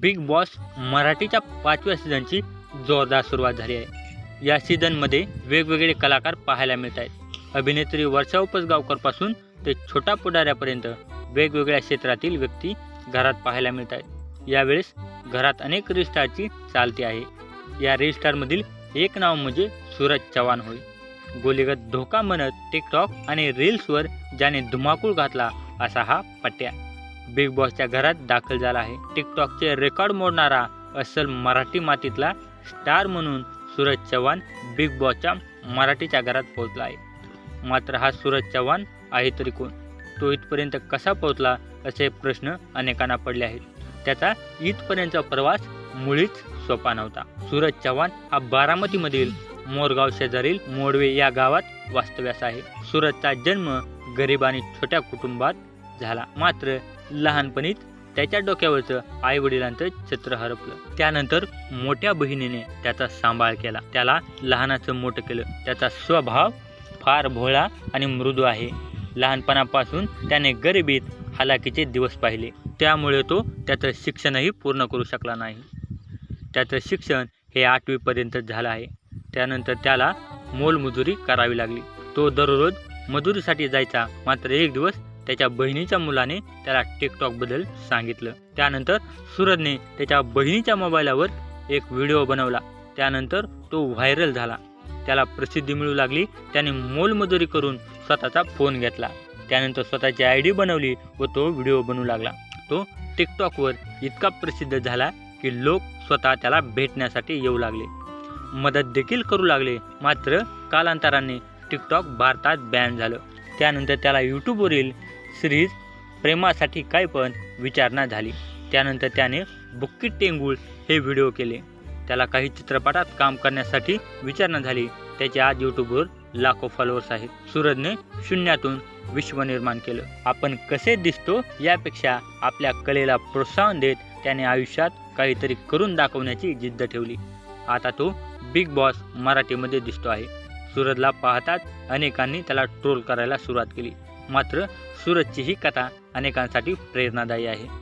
Big boss मराठीच्या पाचव्या सीझनची जोरदार सुरुवात झाली आहे. या सीझनमध्ये वेगवेगळे कलाकार पाहायला मिळत आहेत. अभिनेत्री वर्षा उपसगावकरपासून ते छोटा पुढाऱ्यापर्यंत वेगवेगळ्या क्षेत्रातील व्यक्ती घरात पाहायला मिळत आहेत. यावेळेस घरात अनेक रिस्टारची चालती आहे. या रिस्टारमधील एक नाव म्हणजे सूरज चव्हाण होय. गोलीगत धोका म्हणत टिकटॉक आणि रील्सवर ज्याने धुमाकूळ घातला असा हा पट्ट्या. बिग बॉसच्या घरात दाखल झाला आहे. टिकटॉकचे रेकॉर्ड मोडणारा अस्सल मराठी मातीतला स्टार म्हणून सूरज चव्हाण बिग बॉसच्या मराठीच्या घरात पोहोचला आहे. मात्र हा सूरज चव्हाण आहे तरी कोण? तो इथपर्यंत कसा पोहोचला असे प्रश्न अनेकांना पडले आहेत. त्याचा इथपर्यंतचा प्रवास मुळीच सोपा नव्हता. सूरज चव्हाण हा बारामतीमधील मोरगाव शेजारील मोडवे या गावात वास्तव्यास आहे. सूरजचा जन्म गरीब आणि छोट्या कुटुंबात झाला. मात्र लहानपणीच त्याच्या डोक्यावरचं आई वडिलांचं छत्र हरपलं. त्यानंतर मोठ्या बहिणीने त्याचा सांभाळ केला. त्याला लहानाचं मोठं केलं. त्याचा स्वभाव फार भोळा आणि मृदू आहे. लहानपणापासून त्याने गरिबीत हालाकीचे दिवस पाहिले. त्यामुळे तो त्याचं शिक्षणही पूर्ण करू शकला नाही. त्याचं शिक्षण हे आठवीपर्यंत झालं आहे. त्यानंतर त्याला मोलमजुरी करावी लागली. तो दररोज मजुरीसाठी जायचा मात्र एक दिवस त्याच्या बहिणीच्या मुलाने त्याला टिकटॉकबद्दल सांगितलं. त्यानंतर सूरजने त्याच्या बहिणीच्या मोबाईलावर एक व्हिडिओ बनवला. त्यानंतर तो व्हायरल झाला. त्याला प्रसिद्धी मिळू लागली. त्याने मोलमजुरी करून स्वतःचा फोन घेतला. त्यानंतर स्वतःची आय डी बनवली व तो व्हिडिओ बनवू लागला. तो टिकटॉकवर इतका प्रसिद्ध झाला की लोक स्वतः त्याला भेटण्यासाठी येऊ लागले. मदत देखील करू लागले. मात्र कालांतराने टिकटॉक भारतात बॅन झालं. त्यानंतर त्याला यूट्यूबवरील सिरीज प्रेमासाठी काय पण विचारणा झाली. त्यानंतर त्याने बुक्की टेंगुळ हे व्हिडिओ केले. त्याला काही चित्रपटात काम करण्यासाठी विचारणा झाली. त्याचे आज यूट्यूबवर लाखो फॉलोअर्स आहेत. सूरजने शून्यातून विश्व निर्माण केलं. आपण कसे दिसतो यापेक्षा आपल्या कलेला प्रोत्साहन देत त्याने आयुष्यात काहीतरी करून दाखवण्याची जिद्द ठेवली. आता तो बिग बॉस मराठीमध्ये दिसतो आहे. सूरजला पाहताच अनेकांनी त्याला ट्रोल करायला सुरुवात केली. मात्र सूरजची ही कथा अनेकांसाठी प्रेरणादायी आहे.